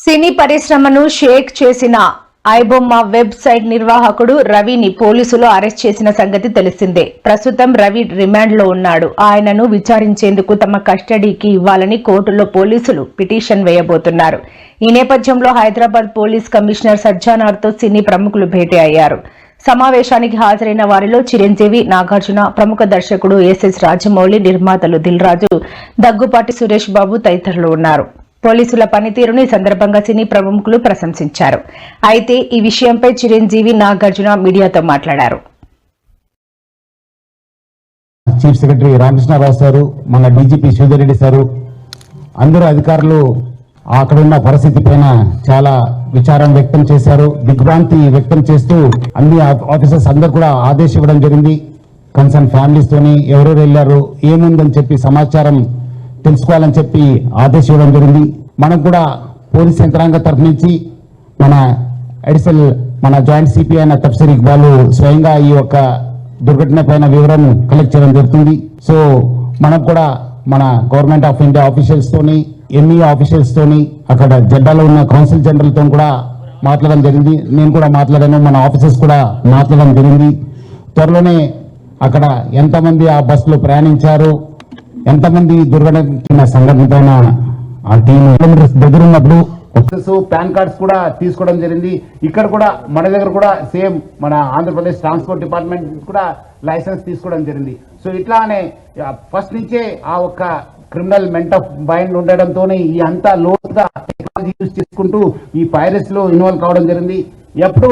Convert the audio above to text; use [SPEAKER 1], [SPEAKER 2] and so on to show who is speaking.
[SPEAKER 1] సినీ పరిశ్రమను షేక్ చేసిన ఐబొమ్మ వెబ్సైట్ నిర్వాహకుడు రవిని పోలీసులు అరెస్ట్ చేసిన సంగతి తెలిసిందే. ప్రస్తుతం రవి రిమాండ్లో ఉన్నాడు. ఆయనను విచారించేందుకు తమ కస్టడీకి ఇవ్వాలని కోర్టులో పోలీసులు పిటిషన్ వేయబోతున్నారు. ఈ నేపథ్యంలో హైదరాబాద్ పోలీస్ కమిషనర్ సజ్జానార్తో సినీ ప్రముఖులు భేటీ అయ్యారు. సమావేశానికి హాజరైన వారిలో చిరంజీవి నాగార్జున ప్రముఖ దర్శకుడు ఎస్ఎస్ రాజమౌళి నిర్మాతలు దిల్రాజు దగ్గుపాటి సురేష్ బాబు తదితరులు ఉన్నారు. పోలీసుల పనితీరును ఈ సందర్భంగా సినీ ప్రముఖులు ప్రశంసించారు. అయితే ఈ విషయంపై చిరంజీవి నాగార్జున మీడియాతో మాట్లాడారు.
[SPEAKER 2] చీఫ్ సెక్రటరీ రామకృష్ణారావు సారు మన డీజీపీ శ్రీధర్ సారు అందరూ అధికారులు అక్కడ ఉన్న పరిస్థితి పైన చాలా విచారం వ్యక్తం చేశారు. దిగ్భ్రాంతి వ్యక్తం చేస్తూ అన్ని ఆ- ఆఫీసర్స్ అందరు కూడా ఆదేశం ఇవ్వడం జరిగింది. కన్సర్న్ ఫ్యామిలీస్ తోని ఎవరెవరు వెళ్ళారు ఏముందని చెప్పి సమాచారం తెలుసుకోవాలని చెప్పి ఆదేశం జరిగింది. మనం కూడా పోలీస్ యంత్రాంగ తరఫు నుంచి మన అడిషనల్ మన జాయింట్ సిపి అయిన తఫ్సీర్ ఇక్బాల్ స్వయంగా ఈ యొక్క దుర్ఘటన పైన వివరం కలెక్ట్ చేయడం జరుగుతుంది. సో మనం కూడా మన గవర్నమెంట్ ఆఫ్ ఇండియా ఆఫీషియల్స్ తోని ఎంఈ ఆఫీషియల్స్ తోని అక్కడ జెడ్డాలో ఉన్న కౌన్సిల్ జనరల్తో కూడా మాట్లాడడం జరిగింది. నేను కూడా మాట్లాడాను మన ఆఫీసర్స్ కూడా మాట్లాడడం జరిగింది. త్వరలోనే అక్కడ ఎంతమంది ఆ బస్సులో ప్రయాణించారు ఎంతమంది దుర్ఘటన సంఘటన పైన ఆ టీం దగ్గర ఉన్నప్పుడు పాన్ కార్డ్స్ కూడా తీసుకోవడం జరిగింది. ఇక్కడ కూడా మన దగ్గర కూడా సేమ్ మన ఆంధ్రప్రదేశ్ ట్రాన్స్పోర్ట్ డిపార్ట్మెంట్ కూడా లైసెన్స్ తీసుకోవడం జరిగింది. సో ఇట్లానే ఫస్ట్ నుంచే ఆ ఒక్క క్రిమినల్ మెంట్ ఆఫ్ మైండ్ ఉండడంతో ఈ అంతా లోతుగా టెక్నాలజీ యూజ్ చేసుకుంటూ ఈ పైరస్లో ఇన్వాల్వ్ కావడం జరిగింది. ఎప్పుడు